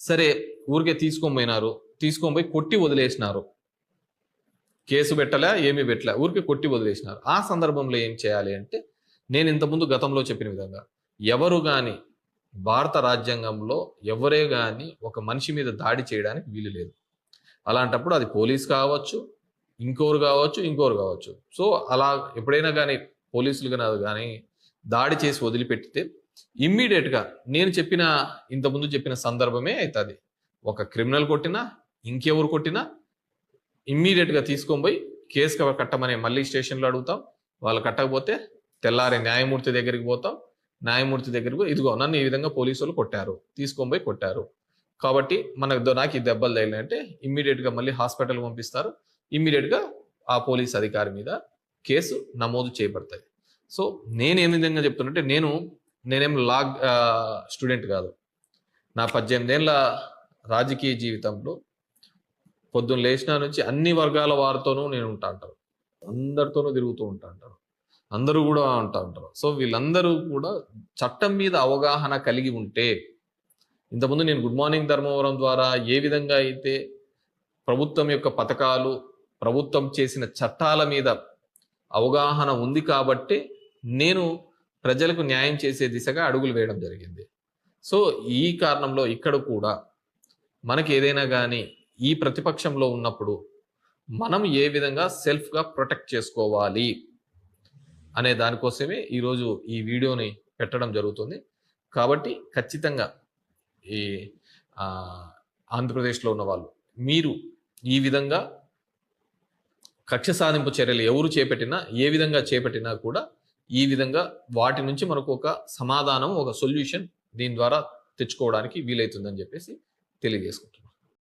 సరే ఊరికే తీసుకొని పోయినారు. తీసుకొని పోయి కొట్టి వదిలేసినారు. కేసు పెట్టలే? ఏమీ పెట్టలే? ఊరికే కొట్టి వదిలేసినారు. ఆ సందర్భంలో ఏం చేయాలి అంటే నేను ఇంతకుముందు గతంలో చెప్పిన విధంగా ఎవరు కానీ భారత రాజ్యాంగంలో ఎవరే కానీ ఒక మనిషి మీద దాడి చేయడానికి వీలు లేదు. అలాంటప్పుడు అది పోలీస్ కావచ్చు ఇంకోరు కావచ్చు ఇంకోరు కావచ్చు. సో అలా ఎప్పుడైనా కానీ పోలీసులు కానీ అది కానీ దాడి చేసి వదిలిపెట్టితే ఇమ్మీడియట్గా నేను చెప్పిన ఇంతకుముందు చెప్పిన సందర్భమే అవుతుంది ఒక క్రిమినల్ కొట్టినా ఇంకెవరు కొట్టినా ఇమ్మీడియట్గా తీసుకొని పోయి కేసు కట్టమని మళ్ళీ స్టేషన్లో అడుగుతాం. వాళ్ళు కట్టకపోతే తెల్లారి న్యాయమూర్తి దగ్గరికి పోతాం. న్యాయమూర్తి దగ్గరికి పోయి, ఇదిగో నన్ను ఈ విధంగా పోలీసు వాళ్ళు కొట్టారు. తీసుకొని పోయి కొట్టారు. కాబట్టి మనకు నాకు ఈ దెబ్బలు తగిలినంటే ఇమ్మీడియట్గా మళ్ళీ హాస్పిటల్ పంపిస్తారు. ఇమ్మీడియట్గా ఆ పోలీస్ అధికారి మీద కేసు నమోదు చేయబడతాయి. సో నేను ఏ విధంగా చెప్తున్నట్టే నేను నేనేం లా స్టూడెంట్ కాదు. నా పద్దెనిమిది ఏళ్ళ రాజకీయ జీవితంలో పొద్దున్న లేచిన నుంచి అన్ని వర్గాల వారితోనూ నేను ఉంటా అంటారు. అందరితోనూ తిరుగుతూ ఉంటా అంటారు. అందరూ కూడా ఉంటా ఉంటారు సో వీళ్ళందరూ కూడా చట్టం మీద అవగాహన కలిగి ఉంటే ఇంతకుముందు నేను గుడ్ మార్నింగ్ ధర్మవరం ద్వారా ఏ విధంగా అయితే ప్రభుత్వం యొక్క పథకాలు ప్రభుత్వం చేసిన చట్టాల మీద అవగాహన ఉంది కాబట్టి నేను ప్రజలకు న్యాయం చేసే దిశగా అడుగులు వేయడం జరిగింది. సో ఈ కారణంలో ఇక్కడ కూడా మనకి ఏదైనా కానీ ఈ ప్రతిపక్షంలో ఉన్నప్పుడు మనం ఏ విధంగా సెల్ఫ్గా ప్రొటెక్ట్ చేసుకోవాలి అనే దానికోసమే ఈరోజు ఈ వీడియోని పెట్టడం జరుగుతుంది. కాబట్టి ఖచ్చితంగా ఈ ఆంధ్రప్రదేశ్లో ఉన్న వాళ్ళు మీరు ఈ విధంగా కక్ష సాధింపు చర్యలు ఎవరు చేపట్టినా ఏ విధంగా చేపట్టినా కూడా ఈ విధంగా వాటి నుంచి మనకు ఒక సమాధానం ఒక సొల్యూషన్ దీని ద్వారా తెచ్చుకోవడానికి వీలవుతుందని చెప్పేసి తెలియజేసుకుంటున్నాను.